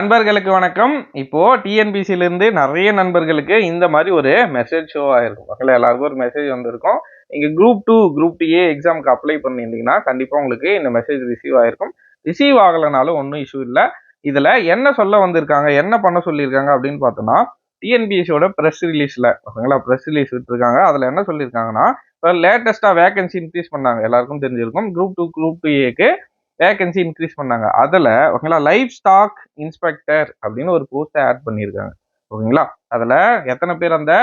நண்பர்களுக்கு வணக்கம். இப்போ டிஎன்பிசில இருந்து நிறைய நண்பர்களுக்கு இந்த மாதிரி ஒரு மெசேஜ் ஷோ ஆயிருக்கும் மக்கள் எல்லாருக்கும் ஒரு மெசேஜ் வந்திருக்கும். நீங்க குரூப் டூ குரூப் டிஏ எக்ஸாமுக்கு அப்ளை பண்ணியிருந்தீங்கன்னா கண்டிப்பா உங்களுக்கு இந்த மெசேஜ் ரிசீவ் ஆயிருக்கும். ரிசீவ் ஆகலைனாலும் ஒன்றும் இஷ்யூ இல்லை. இதுல என்ன சொல்ல வந்திருக்காங்க என்ன பண்ண சொல்லியிருக்காங்க அப்படின்னு பார்த்தோம்னா டிஎன்பிஎஸ்சியோட ப்ரெஸ் ரிலீஸ்ல ஓகேங்களா ப்ரெஸ் ரிலீஸ் விட்டுருக்காங்க. அதுல என்ன சொல்லியிருக்காங்கன்னா இப்போ லேட்டஸ்டா வேகன்சி இன்க்ரீஸ் பண்ணாங்க. எல்லாருக்கும் தெரிஞ்சிருக்கும். குரூப் டூ குரூப் டூ ஏக்கு வேகன்சி இன்க்ரீஸ் பண்ணாங்க. அதில் ஓகேங்களா லைஃப் ஸ்டாக் இன்ஸ்பெக்டர் அப்படின்னு ஒரு போஸ்ட்டை ஆட் பண்ணியிருக்காங்க. ஓகேங்களா அதில் எத்தனை பேர் அந்த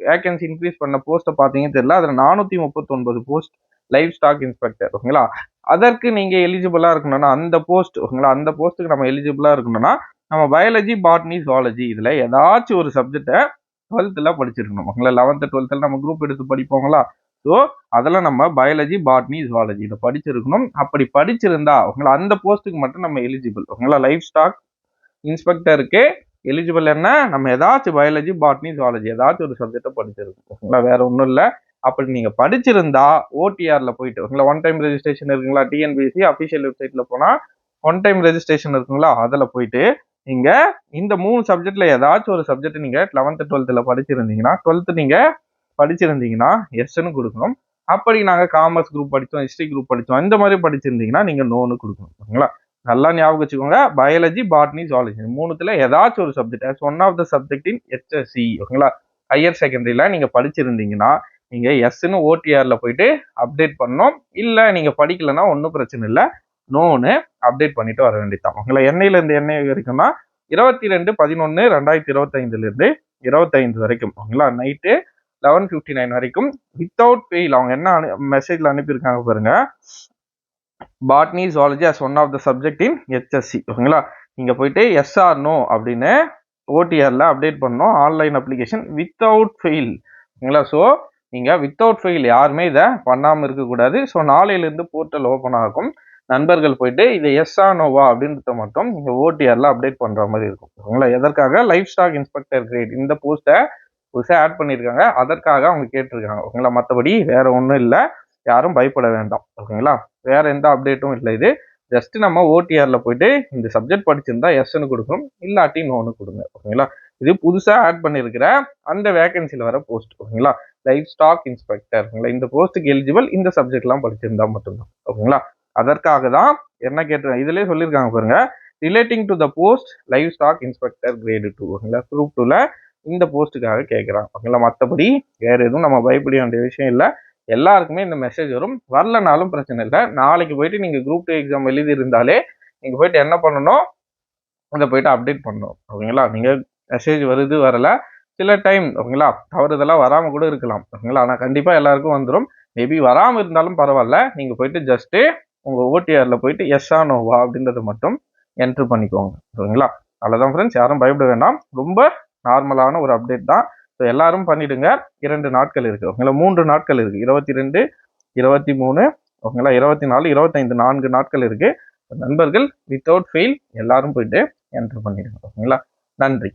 வேகன்சி இன்க்ரீஸ் பண்ண போஸ்ட்டை பார்த்தீங்கன்னு தெரியல. அதில் நானூற்றி முப்பத்தொன்பது போஸ்ட் லைஃப் ஸ்டாக் இன்ஸ்பெக்டர் ஓகேங்களா அதற்கு நீங்கள் எலிஜிபிளாக இருக்கணும்னா அந்த போஸ்ட் ஓகேங்களா அந்த போஸ்ட்டுக்கு நம்ம எலிஜிபிளாக இருக்கணும்னா நம்ம பயாலஜி பாட்னி ஜுவாலஜி இதில் ஏதாச்சும் ஒரு சப்ஜெக்டை டுவெல்த்தில் படிச்சிருக்கணும். ஓகேங்களா லெவன்த்து டுவெல்த்தில் நம்ம குரூப் எடுத்து படிப்போங்களா ஸோ அதில் நம்ம பயாலஜி பாட்னி ஜுவாலஜி இதை படிச்சிருக்கணும். அப்படி படிச்சிருந்தா உங்களை அந்த போஸ்ட்டுக்கு மட்டும் நம்ம எலிஜிபிள் உங்களா லைஃப் ஸ்டாக் இன்ஸ்பெக்டருக்கு எலிஜிபிள் என்ன நம்ம ஏதாச்சும் பயாலஜி பாட்னி ஜுவாலஜி ஏதாச்சும் ஒரு சப்ஜெக்டை படிச்சிருக்கோம். ஓகேங்களா வேற ஒன்றும் இல்லை. அப்படி நீங்கள் படிச்சிருந்தா ஓடிஆரில் போயிட்டு உங்களை ஒன் டைம் ரெஜிஸ்ட்ரேஷன் இருக்குங்களா? டிஎன்பிஎஸ்சி அஃபிஷியல் வெப்சைட்டில் போனால் ஒன் டைம் ரெஜிஸ்ட்ரேஷன் இருக்குங்களா? அதில் போயிட்டு நீங்கள் இந்த மூணு சப்ஜெக்டில் ஏதாச்சும் ஒரு சப்ஜெக்ட் நீங்கள் லெவன்த்து டுவெல்த்தில் படிச்சிருந்தீங்கன்னா டுவெல்த்து நீங்கள் படிச்சிருந்தீங்கன்னா எஸ்ன்னு கொடுக்கணும். அப்படி நாங்கள் காமர்ஸ் குரூப் படித்தோம் ஹிஸ்ட்ரி குரூப் படித்தோம் இந்த மாதிரி படிச்சிருந்தீங்கன்னா நீங்கள் நோன்னு கொடுக்கணும். ஓகேங்களா? நல்லா ஞாபகம் வச்சுக்கோங்க. பயாலஜி பாட்னி ஜுவாலஜி மூணுத்தில் ஏதாச்சும் ஒரு subject as one of the subject in HSC ஓகேங்களா? ஹையர் செகண்டரியில் நீங்கள் படிச்சிருந்தீங்கன்னா நீங்கள் எஸ்ன்னு ஓடிஆரில் போயிட்டு அப்டேட் பண்ணணும். இல்லை நீங்கள் படிக்கலைன்னா ஒன்றும் பிரச்சனை இல்லை. நோன்னு அப்டேட் பண்ணிட்டு வர வேண்டியதான் உங்களை எண்ணெயிலேருந்து எண்ணெய் வரைக்கும்னா இருபத்தி ரெண்டு பதினொன்று ரெண்டாயிரத்தி இருபத்தைந்துலேருந்து இருபத்தைந்து வரைக்கும் ஓகேங்களா? நைட்டு லெவன் ஃபிஃப்டி நைன் வரைக்கும் வித்தவுட் ஃபெயில் அவங்க என்ன மெசேஜில் அனுப்பியிருக்காங்க பாருங்க. Botany zoology as one of the subject in HSC ஓகேங்களா? நீங்கள் போயிட்டு எஸ்ஆர் நோ அப்படின்னு ஓடிஆரில் அப்டேட் பண்ணோம் ஆன்லைன் அப்ளிகேஷன் வித்தவுட் ஃபெயில் ஓகேங்களா? ஸோ நீங்கள் வித்தவுட் ஃபெயில் யாருமே இதை பண்ணாமல் இருக்கக்கூடாது ஸோ நாளையிலேருந்து போர்ட்டல் ஓப்பன் ஆகும். நண்பர்கள் போயிட்டு இதை எஸ்ஆ நோவா அப்படின்றத மட்டும் நீங்கள் ஓடிஆரில் அப்டேட் பண்ணுற மாதிரி இருக்கும். ஓகேங்களா? எதற்காக? லைஃப் ஸ்டாக் இன்ஸ்பெக்டர் கிரேட் இந்த போஸ்ட்டை புதுசாக ஆட் பண்ணியிருக்காங்க அதற்காக அவங்க கேட்டிருக்காங்க. ஓகேங்களா? மற்றபடி வேறு ஒன்றும் இல்லை. யாரும் பயப்பட வேண்டாம். ஓகேங்களா? வேற எந்த அப்டேட்டும் இல்லை இது. ஜஸ்ட் நம்ம ஓடிஆரில் போயிட்டு இந்த சப்ஜெக்ட் படிச்சிருந்தா எஸ்ன்னு கொடுக்கணும். இல்லாட்டி நோன்னு கொடுங்க. ஓகேங்களா? இது புதுசாக ஆட் பண்ணியிருக்கிற அந்த வேகன்சியில் வர போஸ்ட் ஓகேங்களா? லைஃப் ஸ்டாக் இன்ஸ்பெக்டர் ஓகேங்களா? இந்த போஸ்ட்டுக்கு எலிஜிபிள் இந்த சப்ஜெக்ட்லாம் படிச்சிருந்தா மட்டும்தான். ஓகேங்களா? அதற்காக தான் என்ன கேட்டு இதுலேயே சொல்லியிருக்காங்க பாருங்க. Relating to the post livestock inspector grade two ஓகேங்களா? குரூப் டூவில் இந்த போஸ்ட்டுக்காக கேட்குறான் ஓகேங்களா? மற்றபடி வேறு எதுவும் நம்ம பயப்பட வேண்டிய விஷயம் இல்லை. எல்லாருக்குமே இந்த மெசேஜ் வரும். வரலனாலும் பிரச்சனை இல்லை. நாளைக்கு போயிட்டு நீங்கள் குரூப் டூ எக்ஸாம் எழுதி இருந்தாலே நீங்கள் போயிட்டு என்ன பண்ணணும்? அதை போயிட்டு அப்டேட் பண்ணணும். ஓகேங்களா? நீங்கள் மெசேஜ் வருது வரல. சில டைம் ஓகேங்களா? தவறுதெல்லாம் வராமல் கூட இருக்கலாம். ஓகேங்களா? ஆனால் கண்டிப்பாக எல்லாருக்கும் வந்துடும் மேபி வராமல் இருந்தாலும் பரவாயில்ல. நீங்கள் போயிட்டு ஜஸ்ட்டு உங்கள் ஓடிஆரில் போயிட்டு எஸ் ஆ நோவா அப்படின்றத மட்டும் என்ட்ரு பண்ணிக்கோங்க. ஓகேங்களா? அவ்வளோதான் ஃப்ரெண்ட்ஸ் யாரும் பயப்பட வேண்டாம். ரொம்ப நார்மலான ஒரு அப்டேட் தான். ஸோ எல்லாரும் பண்ணிடுங்க. இரண்டு நாட்கள் இருக்கு. ஓகேங்களா? மூன்று நாட்கள் இருக்கு. இருபத்தி ரெண்டு இருபத்தி மூணு ஓகேங்களா? இருபத்தி நாலு இருபத்தைந்து நான்கு நாட்கள் இருக்கு. நண்பர்கள் வித்தவுட் ஃபெயில் எல்லாரும் போயிட்டு என்டர் பண்ணிடுங்க. ஓகேங்களா? நன்றி.